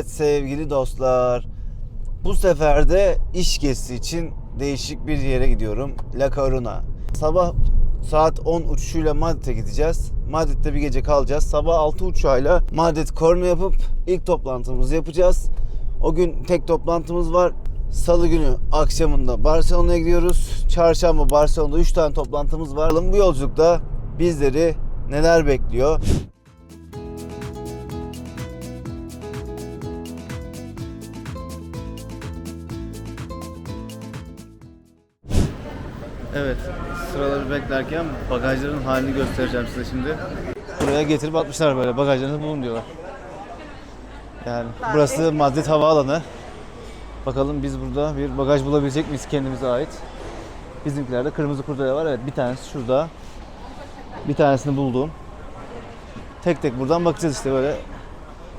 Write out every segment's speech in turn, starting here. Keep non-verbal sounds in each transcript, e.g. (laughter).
Evet sevgili dostlar. Bu sefer de iş gezisi için değişik bir yere gidiyorum. La Coruna. Sabah saat 10 uçuşuyla Madrid'e gideceğiz. Madrid'de bir gece kalacağız. Sabah 6 uçağıyla Madrid Coruna yapıp ilk toplantımızı yapacağız. O gün tek toplantımız var. Salı günü akşamında Barcelona'ya gidiyoruz. Çarşamba Barcelona'da 3 tane toplantımız var. Bu yolculukta bizleri neler bekliyor? Evet, sıraları beklerken bagajların halini göstereceğim size şimdi. Buraya getirip atmışlar böyle bagajlarınızı bulun diyorlar. Yani burası Madrid Havaalanı. Bakalım biz burada bir bagaj bulabilecek miyiz kendimize ait? Bizimkilerde kırmızı kurdele var. Evet bir tanesi şurada. Bir tanesini buldum. Tek tek buradan bakacağız işte böyle.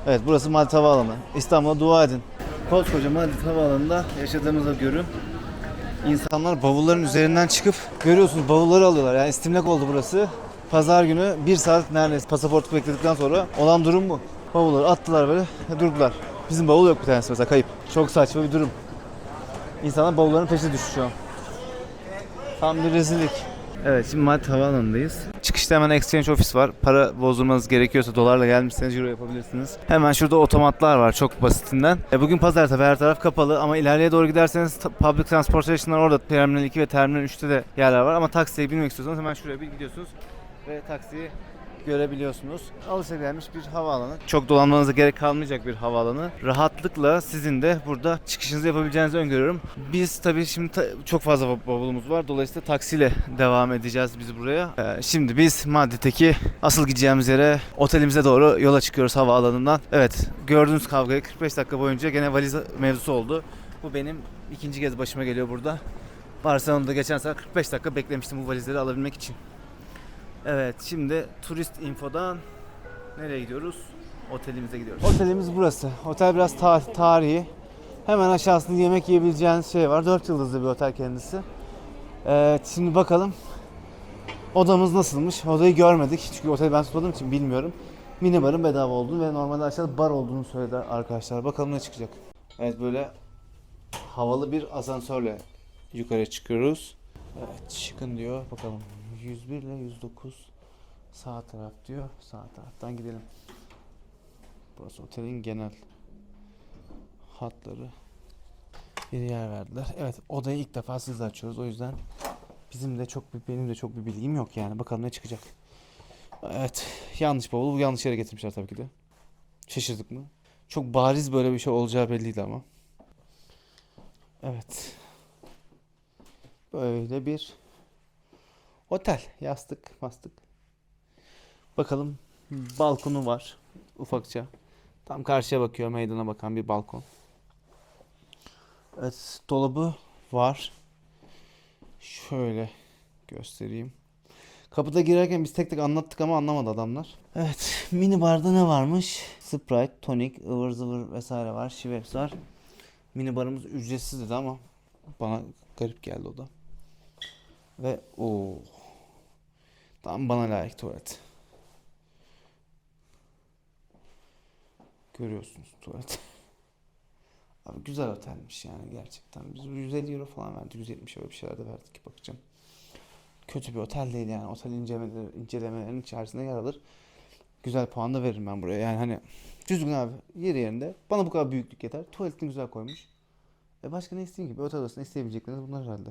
Evet burası Madrid Havaalanı. İstanbul'a dua edin. Koskoca Madrid Havaalanı'nda yaşadığımıza görün. İnsanlar bavulların üzerinden çıkıp görüyorsunuz bavulları alıyorlar. Yani istimlak oldu burası. Pazar günü bir saat neredeyse pasaport bekledikten sonra olan durum bu. Bavulları attılar böyle durdular. Bizim bavul yok bir tanesi mesela kayıp. Çok saçma bir durum. İnsanlar bavulların peşine düştü şu an. Tam bir rezillik. Evet şimdi Madrid Havaalanı'ndayız. Çıkışta hemen exchange ofis var. Para bozdurmanız gerekiyorsa dolarla gelmişseniz euro yapabilirsiniz. Hemen şurada otomatlar var çok basitinden. E, bugün pazar tabii her taraf kapalı ama ileriye doğru giderseniz public transportation'lar orada Terminal 2 ve Terminal 3'te de yerler var ama taksiye binmek istiyorsanız hemen şuraya bir gidiyorsunuz ve taksiyi görebiliyorsunuz. Alışagelmiş bir havaalanı. Çok dolanmanıza gerek kalmayacak bir havaalanı. Rahatlıkla sizin de burada çıkışınızı yapabileceğinizi öngörüyorum. Biz tabii şimdi ta- çok fazla bav- bavulumuz var. Dolayısıyla taksiyle devam edeceğiz biz buraya. Ee, şimdi biz Madrid'deki asıl gideceğimiz yere otelimize doğru yola çıkıyoruz havaalanından. Evet gördüğünüz kavgayı 45 dakika boyunca gene valiz mevzusu oldu. Bu benim ikinci kez başıma geliyor burada. Barcelona'da geçen sefer 45 dakika beklemiştim bu valizleri alabilmek için. Evet şimdi turist infodan nereye gidiyoruz? Otelimize gidiyoruz. Otelimiz burası. Otel biraz ta- tarihi. Hemen aşağısında yemek yiyebileceğiniz şey var. 4 yıldızlı bir otel kendisi. Evet şimdi bakalım odamız nasılmış? Odayı görmedik çünkü oteli ben tutmadığım için bilmiyorum. Minibarın bedava olduğunu ve normalde aşağıda bar olduğunu söylediler arkadaşlar. Bakalım ne çıkacak. Evet böyle havalı bir asansörle yukarıya çıkıyoruz. Evet çıkın diyor. Bakalım 101 ile 109 sağ taraf diyor. Sağ taraftan gidelim. Burası otelin genel hatları. Bir yer verdiler. Evet odayı ilk defa sizle açıyoruz. O yüzden bizim de çok bir benim de çok bir bilgim yok yani. Bakalım ne çıkacak. Evet yanlış bavul. Bu yanlış yere getirmişler tabii ki de. Şaşırdık mı? Çok bariz böyle bir şey olacağı belliydi ama. Evet. Böyle bir otel. Yastık, mastık. Bakalım balkonu var ufakça. Tam karşıya bakıyor, meydana bakan bir balkon. Evet, dolabı var. Şöyle göstereyim. Kapıda girerken biz tek tek anlattık ama anlamadı adamlar. Evet, mini barda ne varmış? Sprite, tonic, ıvır zıvır vesaire var. Schweppes var. Mini barımız ücretsiz dedi ama bana garip geldi o da. Ve o tam bana layık tuvalet. Görüyorsunuz tuvalet. (laughs) Abi güzel otelmiş yani gerçekten. Biz 150 euro falan verdik. 170 euro bir şeyler de verdik bakacağım. Kötü bir otel değil yani. Otel incelemeleri, incelemelerinin içerisinde yer alır. Güzel puan da veririm ben buraya. Yani hani düzgün abi. Yeri yerinde. Bana bu kadar büyüklük yeter. Tuvaletini güzel koymuş. E başka ne isteyeyim ki? Bir otel odasında isteyebilecekleriniz bunlar herhalde.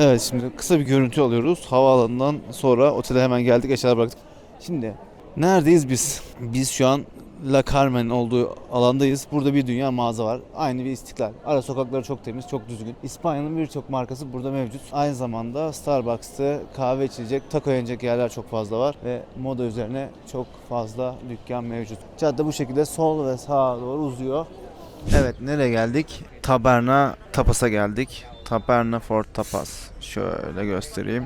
Evet şimdi kısa bir görüntü alıyoruz. Havaalanından sonra otele hemen geldik eşyalar bıraktık. Şimdi neredeyiz biz? Biz şu an La Carmen olduğu alandayız. Burada bir dünya mağaza var. Aynı bir istiklal. Ara sokakları çok temiz, çok düzgün. İspanya'nın birçok markası burada mevcut. Aynı zamanda Starbucks'ta kahve içilecek, taco yenecek yerler çok fazla var. Ve moda üzerine çok fazla dükkan mevcut. Cadde bu şekilde sol ve sağa doğru uzuyor. Evet nereye geldik? Taberna Tapas'a geldik. Taberna for Tapas. Şöyle göstereyim.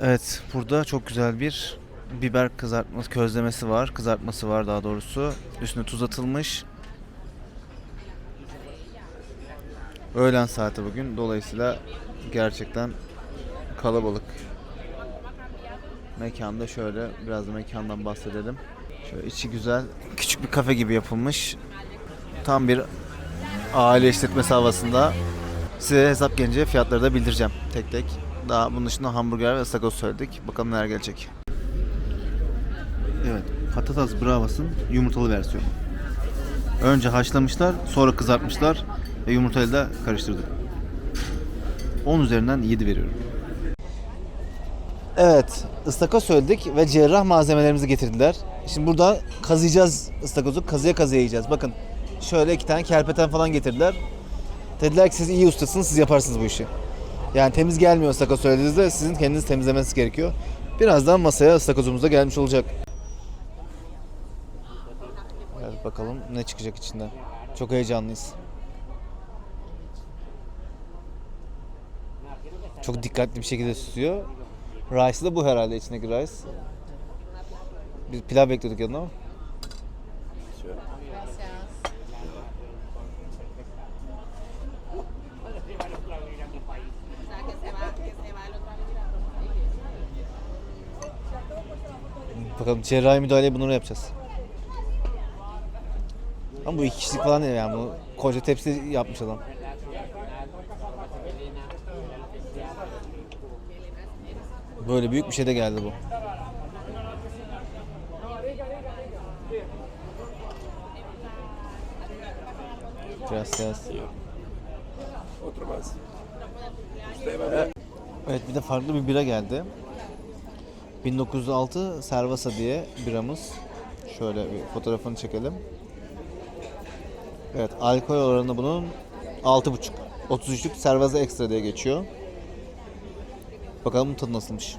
Evet burada çok güzel bir biber kızartması, közlemesi var. Kızartması var daha doğrusu. Üstüne tuz atılmış. Öğlen saati bugün. Dolayısıyla gerçekten kalabalık. Mekanda şöyle biraz da mekandan bahsedelim. Şöyle içi güzel, küçük bir kafe gibi yapılmış. Tam bir aile işletmesi havasında. Size hesap gelince fiyatları da bildireceğim tek tek. Daha bunun dışında hamburger ve ıstakoz söyledik. Bakalım neler gelecek. Evet, patatas bravas'ın yumurtalı versiyonu. Önce haşlamışlar, sonra kızartmışlar ve yumurtayla da karıştırdık. 10 üzerinden 7 veriyorum. Evet, ıstakoz söyledik ve cerrah malzemelerimizi getirdiler. Şimdi burada kazıyacağız ıstakozu, kazıya kazıya yiyeceğiz. Bakın şöyle iki tane kerpeten falan getirdiler. Dediler ki siz iyi ustasınız, siz yaparsınız bu işi. Yani temiz gelmiyor ıstakoz söylediğinizde sizin kendiniz temizlemeniz gerekiyor. Birazdan masaya ıstakozumuz da gelmiş olacak. Evet bakalım ne çıkacak içinden. Çok heyecanlıyız. Çok dikkatli bir şekilde süsüyor. Rice da bu herhalde içindeki rice. Biz pilav bekliyorduk yanına ama. Bakalım cerrahi müdahaleyi bunları yapacağız. Ama bu iki kişilik falan değil yani bu koca tepsi yapmış adam. Böyle büyük bir şey de geldi bu. Gracias. Evet bir de farklı bir bira geldi. 1906 Servasa diye biramız. Şöyle bir fotoğrafını çekelim. Evet alkol oranı bunun 6.5. 33'lük Servasa Extra diye geçiyor. Bakalım tadı nasılmış.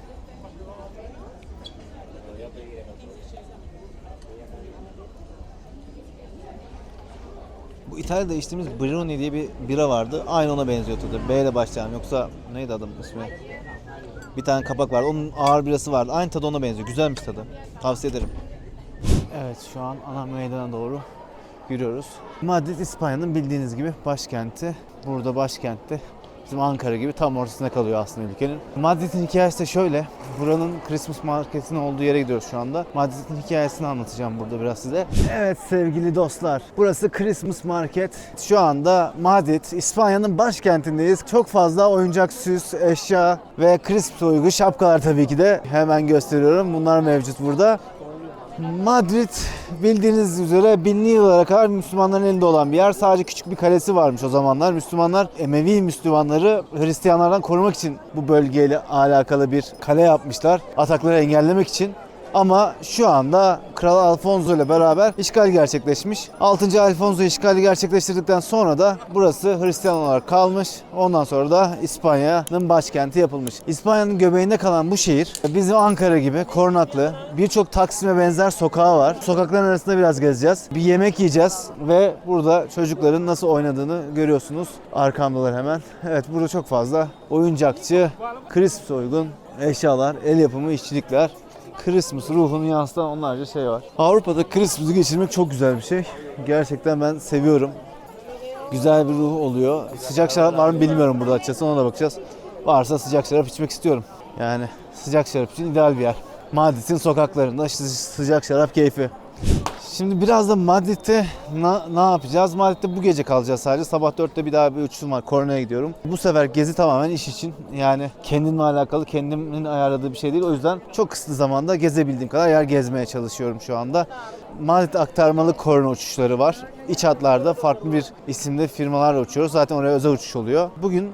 Bu İtalya'da içtiğimiz Bruni diye bir bira vardı. Aynı ona benziyor tadı. B ile başlayan yoksa neydi adamın ismi? Bir tane kapak vardı. Onun ağır birası vardı. Aynı tadı ona benziyor. Güzelmiş tadı. Tavsiye ederim. Evet şu an ana meydana doğru yürüyoruz. Madrid İspanya'nın bildiğiniz gibi başkenti. Burada başkentte bizim Ankara gibi tam ortasında kalıyor aslında ülkenin. Madrid'in hikayesi de şöyle. Buranın Christmas marketinin olduğu yere gidiyoruz şu anda. Madrid'in hikayesini anlatacağım burada biraz size. Evet sevgili dostlar. Burası Christmas Market. Şu anda Madrid, İspanya'nın başkentindeyiz. Çok fazla oyuncak, süs, eşya ve Christmas uygu şapkalar tabii ki de hemen gösteriyorum. Bunlar mevcut burada. Madrid bildiğiniz üzere binli yıllara kadar Müslümanların elinde olan bir yer. Sadece küçük bir kalesi varmış o zamanlar. Müslümanlar Emevi Müslümanları Hristiyanlardan korumak için bu bölgeyle alakalı bir kale yapmışlar. Atakları engellemek için. Ama şu anda Kral Alfonso ile beraber işgal gerçekleşmiş. 6. Alfonso işgali gerçekleştirdikten sonra da burası Hristiyan olarak kalmış. Ondan sonra da İspanya'nın başkenti yapılmış. İspanya'nın göbeğinde kalan bu şehir bizim Ankara gibi korunaklı birçok Taksim'e benzer sokağı var. Sokakların arasında biraz gezeceğiz. Bir yemek yiyeceğiz ve burada çocukların nasıl oynadığını görüyorsunuz. Arkamdalar hemen. Evet burada çok fazla oyuncakçı, Christmas uygun eşyalar, el yapımı işçilikler Christmas ruhunu yansıtan onlarca şey var. Avrupa'da Christmas'ı geçirmek çok güzel bir şey. Gerçekten ben seviyorum. Güzel bir ruh oluyor. Sıcak şarap var mı bilmiyorum burada açıkçası ona da bakacağız. Varsa sıcak şarap içmek istiyorum. Yani sıcak şarap için ideal bir yer. Madrid'in sokaklarında sı- sıcak şarap keyfi. Şimdi biraz da Madrid'de na- ne yapacağız? Madrid'de bu gece kalacağız sadece. Sabah 4'te bir daha bir uçuşum var. Korona'ya gidiyorum. Bu sefer gezi tamamen iş için. Yani kendimle alakalı, kendimin ayarladığı bir şey değil. O yüzden çok kısıtlı zamanda gezebildiğim kadar yer gezmeye çalışıyorum şu anda. Madrid aktarmalı korona uçuşları var. İç hatlarda farklı bir isimde firmalarla uçuyoruz. Zaten oraya özel uçuş oluyor. Bugün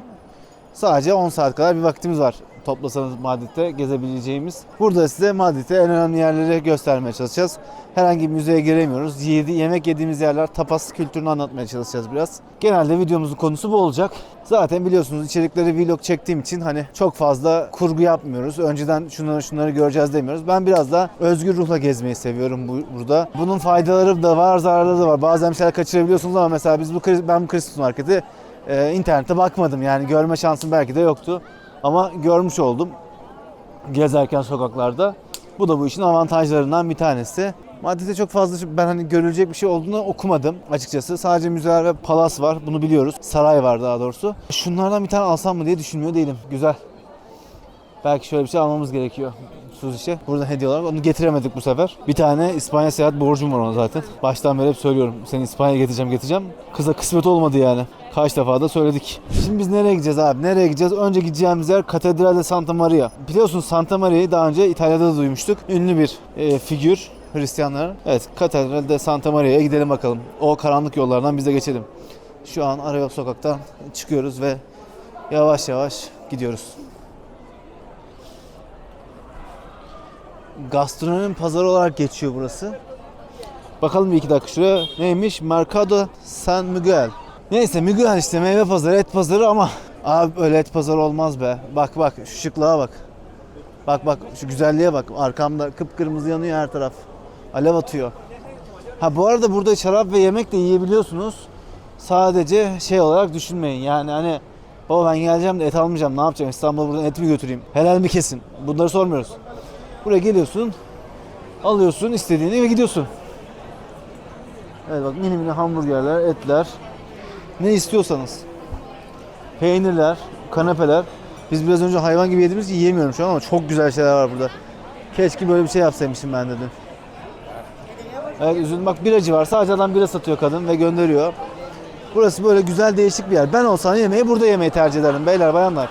Sadece 10 saat kadar bir vaktimiz var toplasanız Madrid'de gezebileceğimiz. Burada size Madrid'de en önemli yerleri göstermeye çalışacağız. Herhangi bir müzeye giremiyoruz. Yedi, yemek yediğimiz yerler tapas kültürünü anlatmaya çalışacağız biraz. Genelde videomuzun konusu bu olacak. Zaten biliyorsunuz içerikleri vlog çektiğim için hani çok fazla kurgu yapmıyoruz. Önceden şunları şunları göreceğiz demiyoruz. Ben biraz da özgür ruhla gezmeyi seviyorum bu, burada. Bunun faydaları da var, zararları da var. Bazen şeyler kaçırabiliyorsunuz ama mesela biz bu ben bu Christmas marketi ee, internete bakmadım yani görme şansım belki de yoktu ama görmüş oldum gezerken sokaklarda. Bu da bu işin avantajlarından bir tanesi. Madrid'de çok fazla ben hani görülecek bir şey olduğunu okumadım açıkçası. Sadece müzeler ve palas var. Bunu biliyoruz. Saray var daha doğrusu. Şunlardan bir tane alsam mı diye düşünmüyor değilim. Güzel. Belki şöyle bir şey almamız gerekiyor. Suziş'e. Burada hediye olarak. Onu getiremedik bu sefer. Bir tane İspanya seyahat borcum var ona zaten. Baştan beri hep söylüyorum. Seni İspanya'ya getireceğim getireceğim. Kıza kısmet olmadı yani. Kaç defa da söyledik. Şimdi biz nereye gideceğiz abi? Nereye gideceğiz? Önce gideceğimiz yer Catedral de Santa Maria. Biliyorsun Santa Maria'yı daha önce İtalya'da da duymuştuk. Ünlü bir e, figür Hristiyanların. Evet Catedral de Santa Maria'ya gidelim bakalım. O karanlık yollardan biz de geçelim. Şu an Arayol sokaktan çıkıyoruz ve yavaş yavaş gidiyoruz. Gastronomi pazarı olarak geçiyor burası. Bakalım bir iki dakika şuraya. Neymiş? Mercado San Miguel. Neyse Miguel işte meyve pazarı, et pazarı ama (laughs) abi öyle et pazarı olmaz be. Bak bak şu şıklığa bak. Bak bak şu güzelliğe bak. Arkamda kıpkırmızı yanıyor her taraf. Alev atıyor. Ha bu arada burada şarap ve yemek de yiyebiliyorsunuz. Sadece şey olarak düşünmeyin. Yani hani baba ben geleceğim de et almayacağım. Ne yapacağım? İstanbul'a buradan et mi götüreyim? Helal mi kesin? Bunları sormuyoruz. Buraya geliyorsun, alıyorsun istediğini ve gidiyorsun. Evet bak mini mini hamburgerler, etler. Ne istiyorsanız. Peynirler, kanepeler. Biz biraz önce hayvan gibi yediğimiz yiyemiyorum şu an ama çok güzel şeyler var burada. Keşke böyle bir şey yapsaymışım ben dedim. Evet üzüldüm. Bak biracı var. Sadece adam bira satıyor kadın ve gönderiyor. Burası böyle güzel değişik bir yer. Ben olsam yemeği burada yemeyi tercih ederim beyler bayanlar.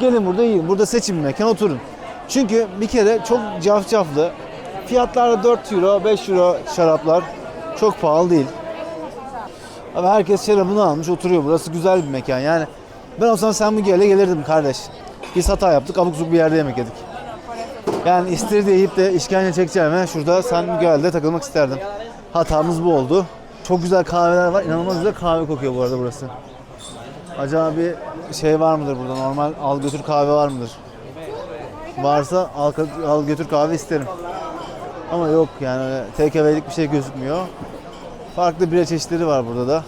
Gelin burada yiyin. Burada seçin mekan oturun. Çünkü bir kere çok cafcaflı. Fiyatlar da 4 euro, 5 euro şaraplar. Çok pahalı değil. Ama herkes şarabını almış oturuyor. Burası güzel bir mekan yani. Ben olsam sen bu gele gelirdim kardeş. Biz hata yaptık abuk subuk bir yerde yemek yedik. Yani istiridye yiyip de işkence çekeceğime şurada San Miguel'de takılmak isterdim. Hatamız bu oldu. Çok güzel kahveler var. İnanılmaz güzel kahve kokuyor bu arada burası. Acaba bir şey var mıdır burada? Normal al götür kahve var mıdır? Varsa al, al götür kahve isterim. Ama yok yani TKV'lik bir şey gözükmüyor. Farklı bira çeşitleri var burada da.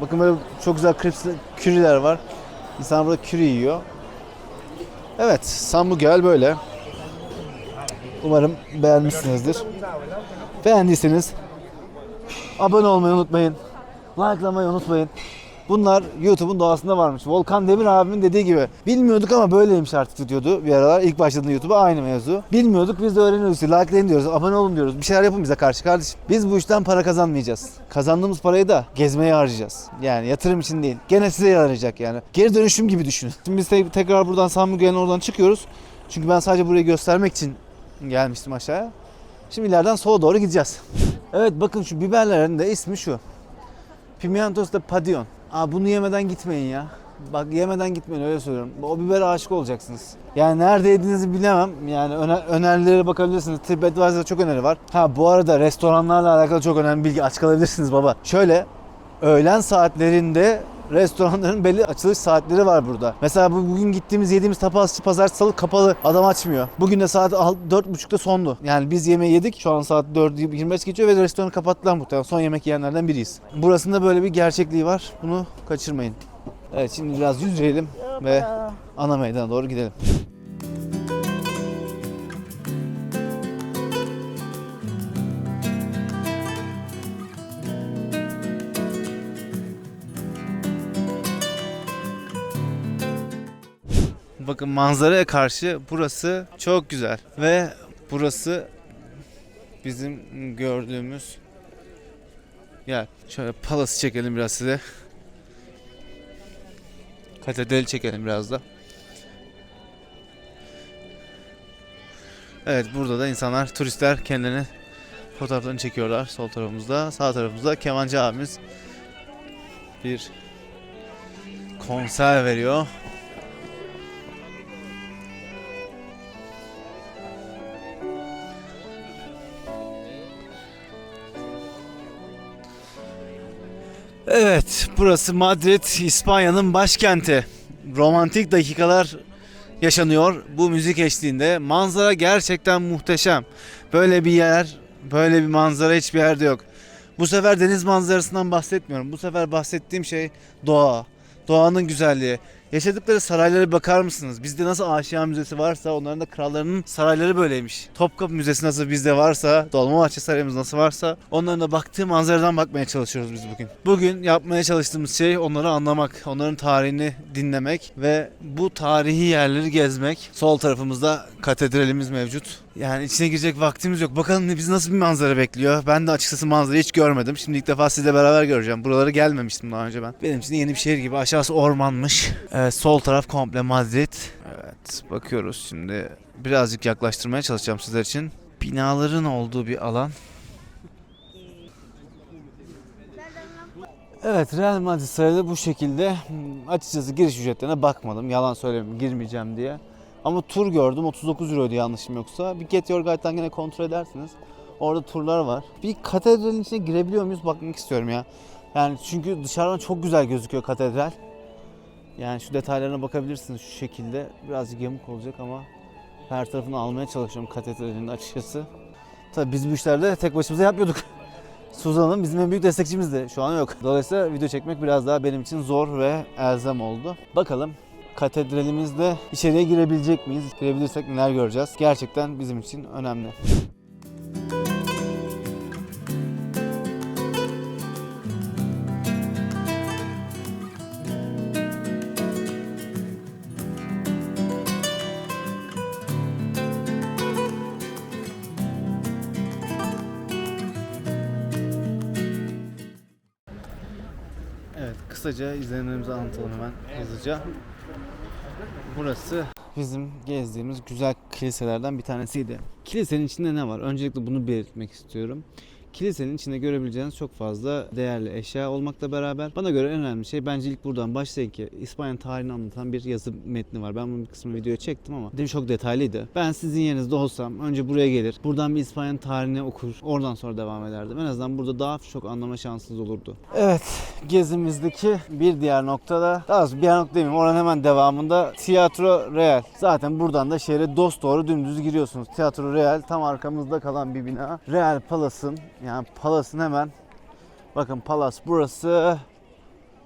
Bakın böyle çok güzel küriler var. İnsan burada küri yiyor. Evet, Miguel böyle. Umarım beğenmişsinizdir. Beğendiyseniz abone olmayı unutmayın. Likelamayı unutmayın. Bunlar YouTube'un doğasında varmış. Volkan Demir abimin dediği gibi. Bilmiyorduk ama böyleymiş artık diyordu bir aralar. İlk başladığında YouTube'a aynı mevzu. Bilmiyorduk biz de öğreniyoruz. Likelayın diyoruz, abone olun diyoruz. Bir şeyler yapın bize karşı kardeşim. Biz bu işten para kazanmayacağız. Kazandığımız parayı da gezmeye harcayacağız. Yani yatırım için değil. Gene size yarayacak yani. Geri dönüşüm gibi düşünün. Şimdi biz te- tekrar buradan Miguel'in oradan çıkıyoruz. Çünkü ben sadece burayı göstermek için gelmiştim aşağıya. Şimdi ileriden sola doğru gideceğiz. Evet bakın şu biberlerin de ismi şu. Pimientos de Padion. Aa bunu yemeden gitmeyin ya. Bak yemeden gitmeyin öyle söylüyorum. O bibere aşık olacaksınız. Yani nerede yediğinizi bilemem. Yani öner- önerilere bakabilirsiniz. TripAdvisor'da çok öneri var. Ha bu arada restoranlarla alakalı çok önemli bilgi aç kalabilirsiniz baba. Şöyle öğlen saatlerinde restoranların (laughs) belli açılış saatleri var burada. Mesela bu bugün gittiğimiz yediğimiz tapasçı pazartesi salı kapalı. Adam açmıyor. Bugün de saat al- 4.30'da sondu. Yani biz yemeği yedik. Şu an saat 4.25 geçiyor ve restoranı kapattılar muhtemelen. Son yemek yiyenlerden biriyiz. Burasında böyle bir gerçekliği var. Bunu kaçırmayın. Evet şimdi biraz yürüyelim ve ana meydana doğru gidelim. Bakın manzaraya karşı burası çok güzel ve burası bizim gördüğümüz yer. Şöyle palası çekelim biraz size. Katedrali çekelim biraz da. Evet burada da insanlar, turistler kendilerini fotoğraflarını çekiyorlar sol tarafımızda. Sağ tarafımızda kemancı abimiz bir konser veriyor. Burası Madrid, İspanya'nın başkenti. Romantik dakikalar yaşanıyor bu müzik eşliğinde. Manzara gerçekten muhteşem. Böyle bir yer, böyle bir manzara hiçbir yerde yok. Bu sefer deniz manzarasından bahsetmiyorum. Bu sefer bahsettiğim şey doğa. Doğanın güzelliği. Yaşadıkları saraylara bakar mısınız? Bizde nasıl Aşiya Müzesi varsa onların da krallarının sarayları böyleymiş. Topkapı Müzesi nasıl bizde varsa, Dolmabahçe Sarayımız nasıl varsa onların da baktığı manzaradan bakmaya çalışıyoruz biz bugün. Bugün yapmaya çalıştığımız şey onları anlamak, onların tarihini dinlemek ve bu tarihi yerleri gezmek. Sol tarafımızda katedralimiz mevcut. Yani içine girecek vaktimiz yok. Bakalım ne- bizi nasıl bir manzara bekliyor. Ben de açıkçası manzarayı hiç görmedim. Şimdi ilk defa sizle beraber göreceğim. Buralara gelmemiştim daha önce ben. Benim için yeni bir şehir gibi. Aşağısı ormanmış. Evet, sol taraf komple Madrid. Evet bakıyoruz şimdi. Birazcık yaklaştırmaya çalışacağım sizler için. Binaların olduğu bir alan. Evet Real Madrid sarayı bu şekilde. Açıkçası giriş ücretlerine bakmadım. Yalan söylemiyorum girmeyeceğim diye. Ama tur gördüm 39 euroydu yanlışım yoksa. Bir Get Your Guide'dan yine kontrol edersiniz. Orada turlar var. Bir katedralin içine girebiliyor muyuz bakmak istiyorum ya. Yani çünkü dışarıdan çok güzel gözüküyor katedral. Yani şu detaylarına bakabilirsiniz şu şekilde. Birazcık yamuk olacak ama her tarafını almaya çalışıyorum katedralin açıkçası. Tabii biz bu işlerde tek başımıza yapmıyorduk. (laughs) Suzan Hanım bizim en büyük destekçimizdi. Şu an yok. Dolayısıyla video çekmek biraz daha benim için zor ve elzem oldu. Bakalım katedralimizde içeriye girebilecek miyiz? Girebilirsek neler göreceğiz? Gerçekten bizim için önemli. İzlenimlerimizi anlatalım hemen hızlıca. Burası bizim gezdiğimiz güzel kiliselerden bir tanesiydi. Kilisenin içinde ne var? Öncelikle bunu belirtmek istiyorum. Kilisenin içinde görebileceğiniz çok fazla değerli eşya olmakla beraber bana göre en önemli şey bence ilk buradan başlayın ki İspanya tarihini anlatan bir yazı metni var. Ben bunun bir kısmını videoya çektim ama de çok detaylıydı. Ben sizin yerinizde olsam önce buraya gelir. Buradan bir İspanya tarihini okur. Oradan sonra devam ederdim. En azından burada daha çok anlama şansınız olurdu. Evet gezimizdeki bir diğer noktada daha doğrusu bir nokta demeyeyim oranın hemen devamında Tiyatro Real. Zaten buradan da şehre dost doğru dümdüz giriyorsunuz. Tiyatro Real tam arkamızda kalan bir bina. Real Palace'ın yani Palace'ın hemen bakın Palace burası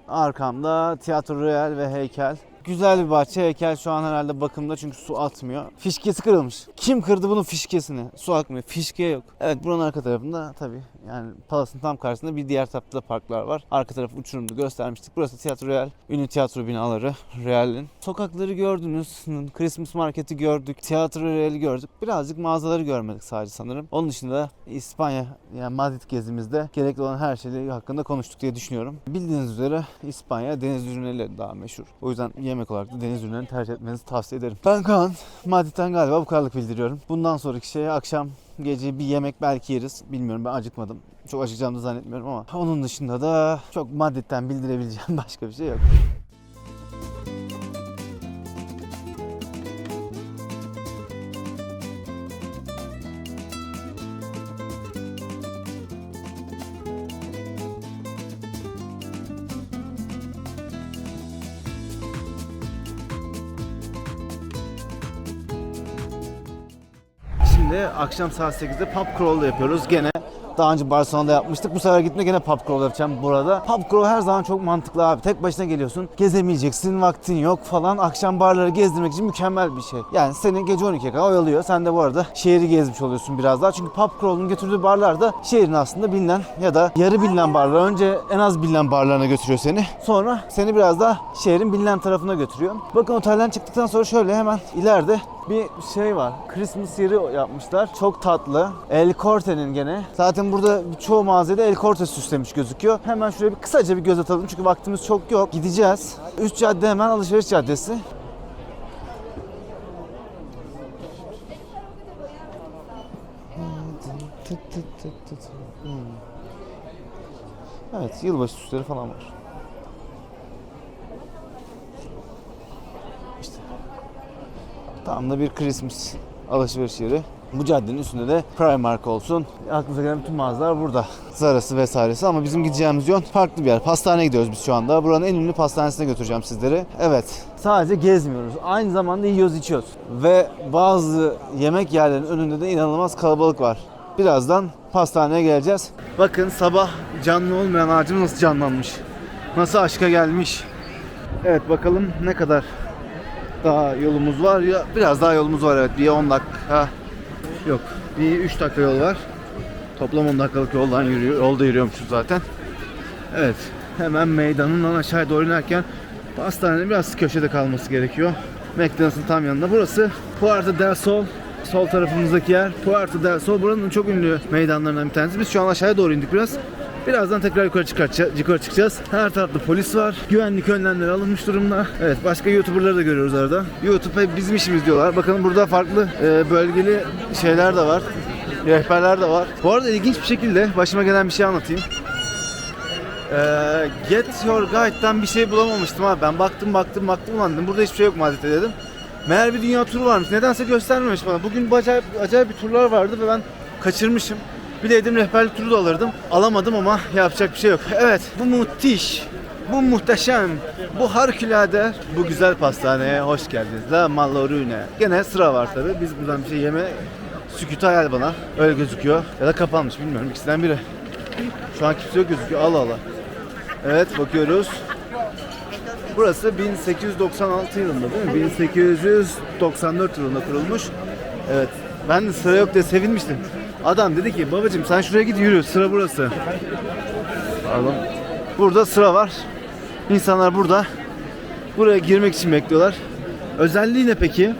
arkamda Tiyatro Real ve heykel. Güzel bir bahçe heykel şu an herhalde bakımda çünkü su atmıyor. Fişkesi kırılmış. Kim kırdı bunun fişkesini? Su akmıyor. Fişke yok. Evet buranın arka tarafında tabii yani Palas'ın tam karşısında bir diğer tarafta parklar var. Arka taraf uçurumdu göstermiştik. Burası Tiyatro Real. Ünlü tiyatro binaları Real'in. Sokakları gördünüz. Christmas marketi gördük. Tiyatro Real'i gördük. Birazcık mağazaları görmedik sadece sanırım. Onun dışında İspanya yani Madrid gezimizde gerekli olan her şey hakkında konuştuk diye düşünüyorum. Bildiğiniz üzere İspanya deniz ürünleriyle daha meşhur. O yüzden yemek olarak da deniz ürünlerini tercih etmenizi tavsiye ederim. Ben Kaan. Madrid'den galiba bu kadarlık bildiriyorum. Bundan sonraki şey akşam gece bir yemek belki yeriz. Bilmiyorum ben acıkmadım. Çok acıkacağımı da zannetmiyorum ama onun dışında da çok Madrid'den bildirebileceğim (laughs) başka bir şey yok. Akşam saat 8'de pub crawl yapıyoruz. Gene daha önce Barcelona'da yapmıştık. Bu sefer gitme gene pub crawl yapacağım burada. Pub crawl her zaman çok mantıklı abi. Tek başına geliyorsun. Gezemeyeceksin, vaktin yok falan. Akşam barları gezdirmek için mükemmel bir şey. Yani seni gece 12'ye kadar oyalıyor. Sen de bu arada şehri gezmiş oluyorsun biraz daha. Çünkü pub crawl'un götürdüğü barlar da şehrin aslında bilinen ya da yarı bilinen barlar. Önce en az bilinen barlarına götürüyor seni. Sonra seni biraz daha şehrin bilinen tarafına götürüyor. Bakın otelden çıktıktan sonra şöyle hemen ileride bir şey var. Christmas yeri yapmışlar. Çok tatlı. El Corte'nin gene. Zaten burada çoğu mağazada El Corte süslemiş gözüküyor. Hemen şuraya bir kısaca bir göz atalım çünkü vaktimiz çok yok. Gideceğiz. Üst cadde hemen alışveriş caddesi. Evet, yılbaşı süsleri falan var. Tam da bir Christmas alışveriş yeri. Bu caddenin üstünde de Primark olsun. Aklınıza gelen bütün mağazalar burada. Zara'sı vesairesi ama bizim gideceğimiz yön farklı bir yer. Pastaneye gidiyoruz biz şu anda. Buranın en ünlü pastanesine götüreceğim sizleri. Evet. Sadece gezmiyoruz. Aynı zamanda yiyoruz içiyoruz. Ve bazı yemek yerlerinin önünde de inanılmaz kalabalık var. Birazdan pastaneye geleceğiz. Bakın sabah canlı olmayan ağacım nasıl canlanmış. Nasıl aşka gelmiş. Evet bakalım ne kadar daha yolumuz var ya biraz daha yolumuz var evet bir 10 dakika yok bir 3 dakika yol var. Toplam 10 dakikalık yoldan yürüyor, yolda yürüyormuşuz zaten. Evet hemen meydanından aşağı doğru inerken pastanenin biraz köşede kalması gerekiyor. McDonald's'ın tam yanında. Burası Puerta del Sol. Sol tarafımızdaki yer Puerta del Sol. Buranın çok ünlü meydanlarından bir tanesi. Biz şu an aşağıya doğru indik biraz. Birazdan tekrar yukarı, çıkartacağız, yukarı çıkacağız. Her tarafta polis var. Güvenlik önlemleri alınmış durumda. Evet başka YouTuber'ları da görüyoruz arada. YouTube hep bizim işimiz diyorlar. Bakın burada farklı e, bölgeli şeyler de var. Rehberler de var. Bu arada ilginç bir şekilde başıma gelen bir şey anlatayım. Ee, Get Your Guide'dan bir şey bulamamıştım abi. Ben baktım baktım baktım ulan dedim. Burada hiçbir şey yok Madrid'de dedim. Meğer bir dünya turu varmış. Nedense göstermemiş bana. Bugün bu acayip, acayip bir turlar vardı ve ben kaçırmışım. Bileydim rehberlik turu da alırdım. Alamadım ama yapacak bir şey yok. Evet bu müthiş. Bu muhteşem. Bu harikulade. Bu güzel pastaneye hoş geldiniz. La Malorune. Gene sıra var tabi. Biz buradan bir şey yeme sükûtu hayal bana. Öyle gözüküyor. Ya da kapanmış bilmiyorum. İkisinden biri. Şu an kimse yok gözüküyor. Allah Allah. Evet bakıyoruz. Burası 1896 yılında değil mi? 1894 yılında kurulmuş. Evet. Ben de sıra yok diye sevinmiştim. Adam dedi ki babacım sen şuraya git yürü sıra burası. Pardon. Burada sıra var. İnsanlar burada. Buraya girmek için bekliyorlar. Özelliği ne peki?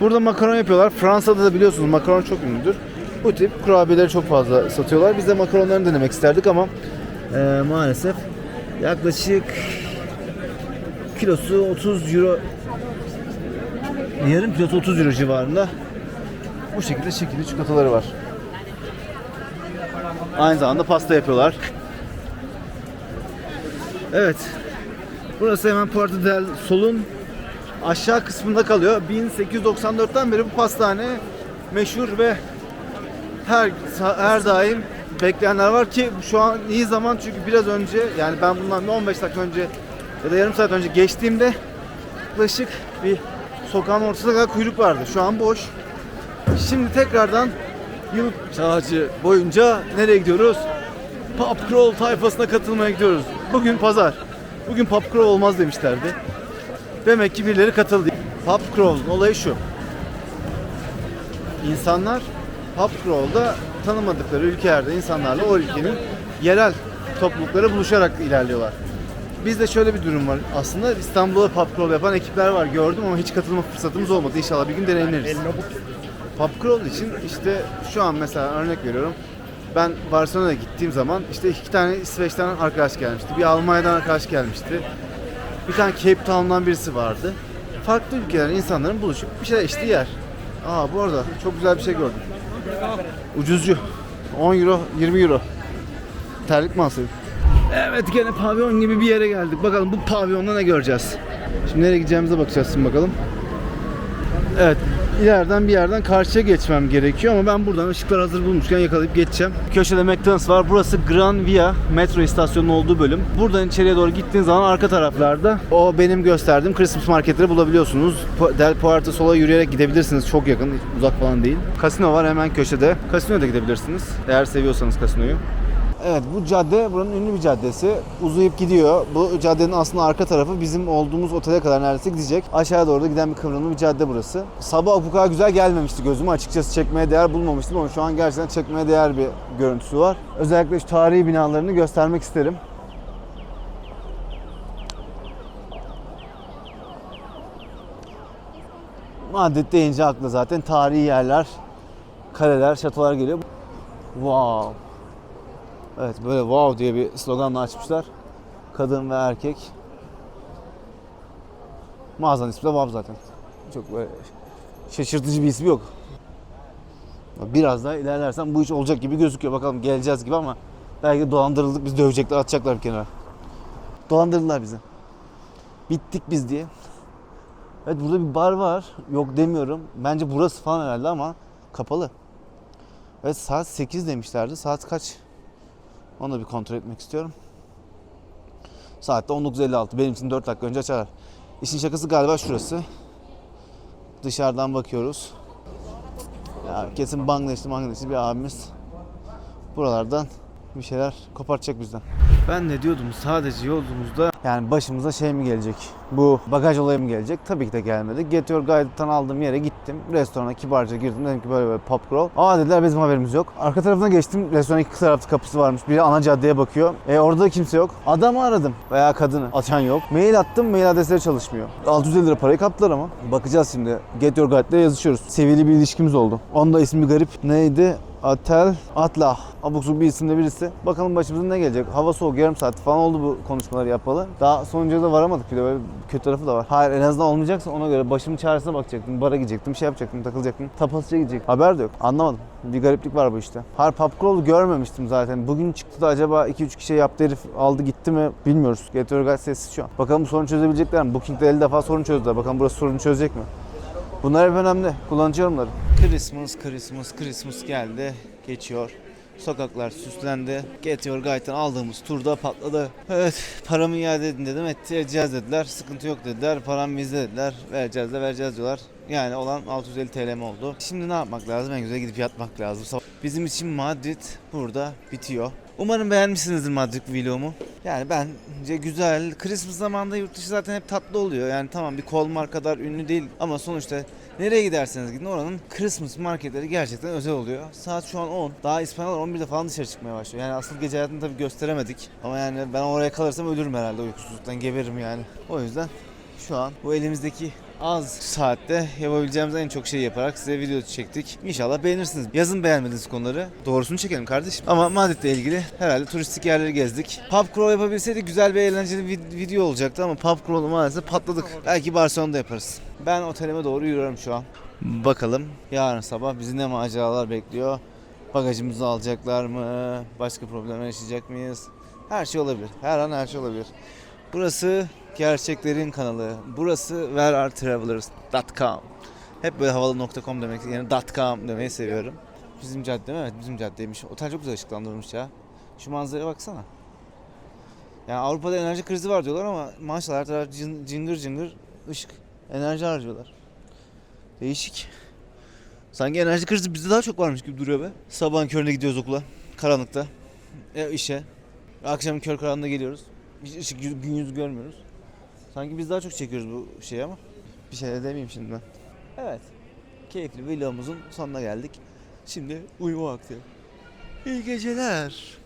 Burada makaron yapıyorlar. Fransa'da da biliyorsunuz makaron çok ünlüdür. Bu tip kurabiyeleri çok fazla satıyorlar. Biz de makaronlarını denemek isterdik ama eee, maalesef yaklaşık kilosu 30 euro yarım kilosu 30 euro civarında bu şekilde şekilli çikolataları var. Aynı zamanda pasta yapıyorlar. Evet. Burası hemen Puerto del Sol'un aşağı kısmında kalıyor. 1894'ten beri bu pastane meşhur ve her her daim bekleyenler var ki şu an iyi zaman çünkü biraz önce yani ben bundan bir 15 dakika önce ya da yarım saat önce geçtiğimde yaklaşık bir sokağın ortasında kadar kuyruk vardı. Şu an boş. Şimdi tekrardan yıl çağcı boyunca nereye gidiyoruz? Pub crawl tayfasına katılmaya gidiyoruz. Bugün pazar. Bugün pub crawl olmaz demişlerdi. Demek ki birileri katıldı. Pub crawl'un olayı şu. İnsanlar pub crawl'da tanımadıkları ülkelerde insanlarla o ülkenin yerel toplulukları buluşarak ilerliyorlar. Bizde şöyle bir durum var. Aslında İstanbul'da pub crawl yapan ekipler var. Gördüm ama hiç katılma fırsatımız olmadı. İnşallah bir gün deneyimleriz. Pub için işte şu an mesela örnek veriyorum. Ben Barcelona'ya gittiğim zaman işte iki tane İsveç'ten arkadaş gelmişti. Bir Almanya'dan arkadaş gelmişti. Bir tane Cape Town'dan birisi vardı. Farklı ülkelerin insanların buluşup bir şeyler içtiği yer. Aa bu arada çok güzel bir şey gördüm. Ucuzcu. 10 euro, 20 euro. Terlik mi? Evet gene pavyon gibi bir yere geldik. Bakalım bu pavyonda ne göreceğiz. Şimdi nereye gideceğimize bakacağız şimdi bakalım. Evet ileriden bir yerden karşıya geçmem gerekiyor ama ben buradan ışıklar hazır bulmuşken yakalayıp geçeceğim. Köşede McDonald's var. Burası Gran Via metro istasyonunun olduğu bölüm. Buradan içeriye doğru gittiğin zaman arka taraflarda o benim gösterdiğim Christmas marketleri bulabiliyorsunuz. Del Puerto Sol'a yürüyerek gidebilirsiniz. Çok yakın, uzak falan değil. Kasino var hemen köşede. Kasinoya da gidebilirsiniz. Eğer seviyorsanız kasinoyu. Evet bu cadde buranın ünlü bir caddesi. Uzayıp gidiyor. Bu caddenin aslında arka tarafı bizim olduğumuz otele kadar neredeyse gidecek. Aşağıya doğru da giden bir kıvrımlı bir cadde burası. Sabah bu kadar güzel gelmemişti gözüme. Açıkçası çekmeye değer bulmamıştım ama şu an gerçekten çekmeye değer bir görüntüsü var. Özellikle şu tarihi binalarını göstermek isterim. Madrid deyince akla zaten tarihi yerler, kaleler, şatolar geliyor. Wow. Evet böyle wow diye bir sloganla açmışlar. Kadın ve erkek. Mağazanın ismi de wow zaten. Çok böyle şaşırtıcı bir ismi yok. Biraz daha ilerlersen bu iş olacak gibi gözüküyor. Bakalım geleceğiz gibi ama belki dolandırıldık biz dövecekler atacaklar bir kenara. Dolandırdılar bizi. Bittik biz diye. Evet burada bir bar var. Yok demiyorum. Bence burası falan herhalde ama kapalı. Evet saat 8 demişlerdi. Saat kaç? Onu da bir kontrol etmek istiyorum. Saatte 19.56. Benim için 4 dakika önce açarlar. İşin şakası galiba şurası. Dışarıdan bakıyoruz. Ya kesin Bangladeşli Bangladeşli bir abimiz buralardan bir şeyler kopartacak bizden. Ben de diyordum sadece yolculuğumuzda yani başımıza şey mi gelecek? Bu bagaj olayı mı gelecek? Tabii ki de gelmedi. Get Your Guide'dan aldığım yere gittim. Restorana kibarca girdim. Dedim ki böyle böyle pop crawl. Aa dediler bizim haberimiz yok. Arka tarafına geçtim. Restoranın iki taraflı kapısı varmış. Biri ana caddeye bakıyor. E orada da kimse yok. Adamı aradım veya kadını. Açan yok. Mail attım. Mail adresleri çalışmıyor. 650 lira parayı kaptılar ama. Bakacağız şimdi. Get Your Guide'le yazışıyoruz. Seviyeli bir ilişkimiz oldu. Onun da ismi garip. Neydi? Atel Atlah. Abuk bir isimde birisi. Bakalım başımıza ne gelecek? Hava soğuk yarım saat falan oldu bu konuşmaları yapalı. Daha sonuca da varamadık bir de böyle kötü tarafı da var. Hayır en azından olmayacaksa ona göre başımın çaresine bakacaktım. Bara gidecektim, şey yapacaktım, takılacaktım. Tapasıca gidecek. Haber de yok. Anlamadım. Bir gariplik var bu işte. Hayır Popcrawl'u görmemiştim zaten. Bugün çıktı da acaba 2-3 kişi yaptı herif aldı gitti mi bilmiyoruz. Get Your Guide sessiz şu an. Bakalım bu sorunu çözebilecekler mi? Booking'de 50 defa sorun çözdüler. Bakalım burası sorunu çözecek mi? Bunlar hep önemli. Kullanıcı yorumları. Christmas, Christmas, Christmas geldi. Geçiyor. Sokaklar süslendi. Get Your Guide'dan aldığımız turda patladı. Evet paramı iade edin dedim. Edeceğiz dediler. Sıkıntı yok dediler. Param bizde dediler. Vereceğiz de vereceğiz diyorlar. Yani olan 650 TL'm oldu. Şimdi ne yapmak lazım? En güzel gidip yatmak lazım. Bizim için Madrid burada bitiyor. Umarım beğenmişsinizdir Madrid vlogumu. Yani bence güzel. Christmas zamanında yurt dışı zaten hep tatlı oluyor. Yani tamam bir Kolmar kadar ünlü değil ama sonuçta nereye giderseniz gidin oranın Christmas marketleri gerçekten özel oluyor. Saat şu an 10. Daha İspanyollar 11'de falan dışarı çıkmaya başlıyor. Yani asıl gece hayatını tabii gösteremedik. Ama yani ben oraya kalırsam ölürüm herhalde uykusuzluktan geberirim yani. O yüzden şu an bu elimizdeki az saatte yapabileceğimiz en çok şeyi yaparak size video çektik. İnşallah beğenirsiniz. Yazın beğenmediğiniz konuları. Doğrusunu çekelim kardeşim. Ama Madrid'le ilgili herhalde turistik yerleri gezdik. Pub crawl yapabilseydik güzel bir eğlenceli video olacaktı ama pub crawl'u maalesef patladık. Belki Barcelona'da yaparız. Ben otelime doğru yürüyorum şu an. Bakalım yarın sabah bizi ne maceralar bekliyor. Bagajımızı alacaklar mı? Başka problem yaşayacak mıyız? Her şey olabilir. Her an her şey olabilir. Burası gerçeklerin kanalı. Burası wherearetravelers.com Hep böyle havalı.com demek yani .com demeyi seviyorum. Bizim cadde mi? Evet bizim caddeymiş. Otel çok güzel ışıklandırılmış ya. Şu manzaraya baksana. Yani Avrupa'da enerji krizi var diyorlar ama maşallah her taraf cın- cıngır cıngır ışık. Enerji harcıyorlar. Değişik. Sanki enerji krizi bizde daha çok varmış gibi duruyor be. Sabahın köründe gidiyoruz okula. Karanlıkta. E, işe. Akşam kör karanlıkta geliyoruz. Hiç ışık yüz- gün yüzü görmüyoruz. Sanki biz daha çok çekiyoruz bu şeyi ama. Bir şey de demeyeyim şimdi ben. Evet. Keyifli vlogumuzun sonuna geldik. Şimdi uyuma vakti. İyi geceler.